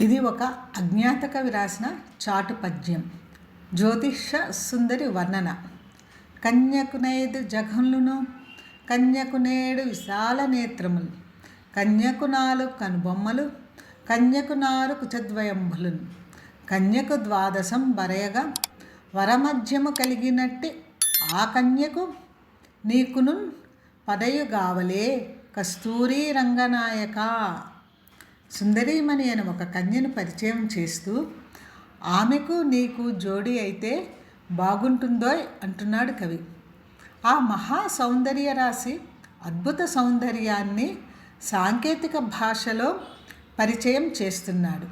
ఇది ఒక అజ్ఞాత కవి రాసిన చాటు పద్యం. జ్యోతిష సుందరి వర్ణన. కన్యకునైదు జగన్లును కన్యకునేడు విశాల నేత్రములు కన్యకు నాలుగు కనుబొమ్మలు కన్యకు నారు కుచద్వయంబులును కన్యకు ద్వాదశం బరయగా వరమధ్యము కలిగినట్టి ఆ కన్యకు నీకును పదయుగావలే కస్తూరి రంగనాయక సుందరీమణి అని ఒక కన్యను పరిచయం చేస్తూ ఆమెకు నీకు జోడి అయితే బాగుంటుందో? అంటున్నాడు కవి. ఆ మహా సౌందర్య రాశి అద్భుత సౌందర్యాన్ని సాంకేతిక భాషలో పరిచయం చేస్తున్నాడు.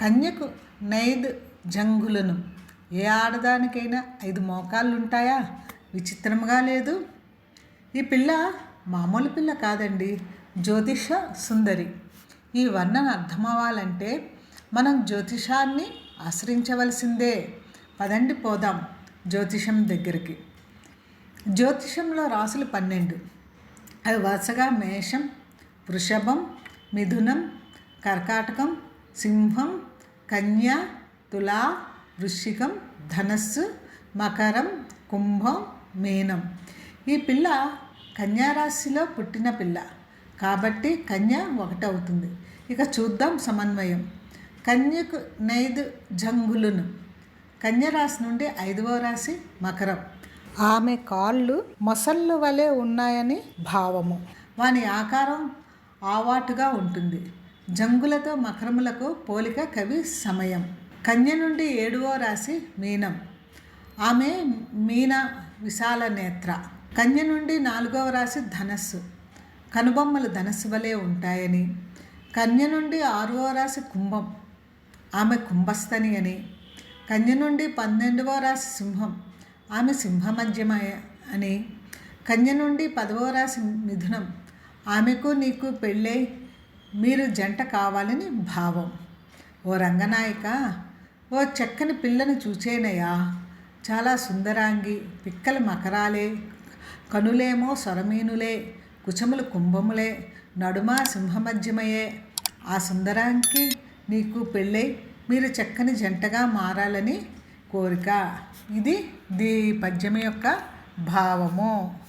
కన్యకు నైద్ జంగులను. ఏ ఆడదానికైనా ఐదు మోకాళ్ళు ఉంటాయా విచిత్రంగా లేదు. ఈ పిల్ల మామూలు పిల్ల కాదండి. జ్యోతిష సుందరి. ఈ వర్ణన అర్థమవ్వాలంటే మనం జ్యోతిషాన్ని ఆశ్రయించవలసిందే. పదండి పోదాం జ్యోతిషం దగ్గరికి. జ్యోతిషంలో రాసులు పన్నెండు. అవి వరుసగా మేషం వృషభం మిథునం కర్కాటకం సింహం కన్య తులా వృశ్చికం ధనస్సు మకరం కుంభం మీనం. ఈ పిల్ల కన్యారాశిలో పుట్టిన పిల్ల. కాబట్టి కన్య ఒకటవుతుంది. ఇక చూద్దాం సమన్వయం. కన్యకు నైదు జంగులను. కన్య రాశి నుండి ఐదవ రాశి మకరం. ఆమె కాళ్ళు మొసళ్ళు వలె ఉన్నాయని భావము. వాని ఆకారం ఆవాటుగా ఉంటుంది. జంగులతో మకరములకు పోలిక కవి సమయం. కన్య నుండి ఏడవ రాశి మీనం. ఆమె మీన విశాల నేత్ర. కన్య నుండి నాలుగవ రాశి ధనస్సు. కనుబొమ్మలు ధనస్సు వలె ఉంటాయని. కన్య నుండి ఆరవ రాశి కుంభం ఆమె కుంభస్థని అని. కన్య నుండి పన్నెండవ రాశి సింహం ఆమె సింహమధ్యమయ అని. కన్య నుండి పదవ రాశి మిథునం ఆమెకు నీకు పెళ్ళై మీరు జంట కావాలని భావం. ఓ రంగనాయక ఓ చక్కని పిల్లను చూచేనయా చాలా సుందరాంగి పిక్కల మకరాలే కనులేమో సొరమీనులే కుచములు కుంభములే నడుమ సింహమధ్యమయే. ఆ సుందరానికి నీకు పెళ్ళై మీరు చక్కని జంటగా మారాలని కోరిక. ఇది దీ పద్యం యొక్క భావము.